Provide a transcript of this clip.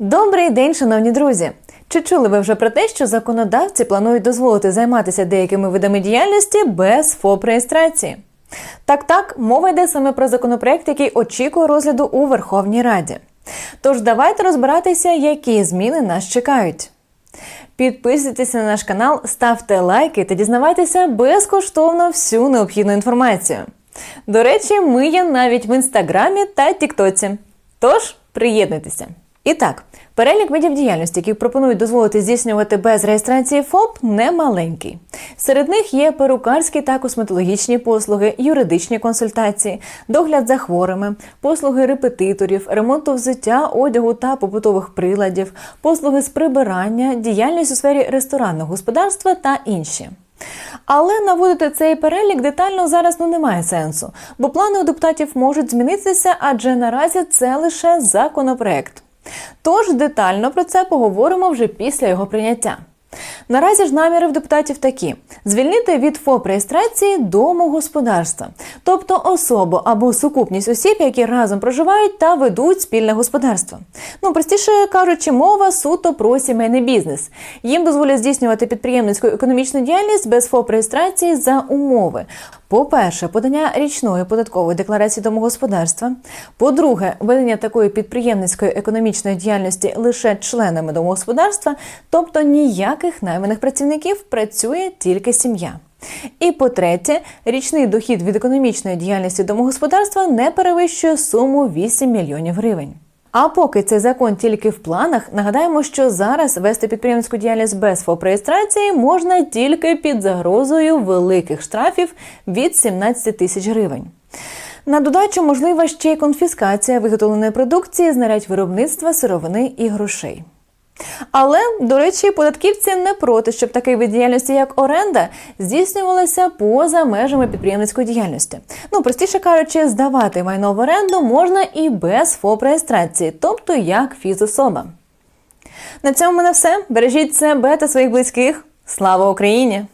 Добрий день, шановні друзі! Чи чули ви вже про те, що законодавці планують дозволити займатися деякими видами діяльності без ФОП-реєстрації? Так, так, мова йде саме про законопроект, який очікує розгляду у Верховній Раді. Тож давайте розбиратися, які зміни нас чекають. Підписуйтеся на наш канал, ставте лайки та дізнавайтеся безкоштовно всю необхідну інформацію. До речі, ми є навіть в інстаграмі та Тіктоці. Тож приєднуйтеся. І так, перелік видів діяльності, які пропонують дозволити здійснювати без реєстрації ФОП, немаленький. Серед них є перукарські та косметологічні послуги, юридичні консультації, догляд за хворими, послуги репетиторів, ремонту взуття, одягу та побутових приладів, послуги з прибирання, діяльність у сфері ресторанного господарства та інші. Але наводити цей перелік детально зараз ну немає сенсу, бо плани у депутатів можуть змінитися, адже наразі це лише законопроект. Тож детально про це поговоримо вже після його прийняття. Наразі ж наміри в депутатів такі: звільнити від ФОП реєстрації домогосподарства, тобто особу або сукупність осіб, які разом проживають та ведуть спільне господарство. Ну простіше кажучи, мова суто про сімейний бізнес. Їм дозволять здійснювати підприємницьку економічну діяльність без ФОП реєстрації за умови. По-перше, подання річної податкової декларації домогосподарства. По-друге, ведення такої підприємницької економічної діяльності лише членами домогосподарства, тобто ніяких найманих працівників працює тільки сім'я. І по-третє, річний дохід від економічної діяльності домогосподарства не перевищує суму 8 мільйонів гривень. А поки цей закон тільки в планах, нагадаємо, що зараз вести підприємницьку діяльність без ФОП-реєстрації можна тільки під загрозою великих штрафів від 17 тисяч гривень. На додачу можлива ще й конфіскація виготовленої продукції, знарядь виробництва, сировини і грошей. Але, до речі, податківці не проти, щоб такий вид діяльності, як оренда, здійснювалася поза межами підприємницької діяльності. Ну, простіше кажучи, здавати майно в оренду можна і без ФОП реєстрації, тобто як фізособа. На цьому мене все. Бережіть себе та своїх близьких. Слава Україні!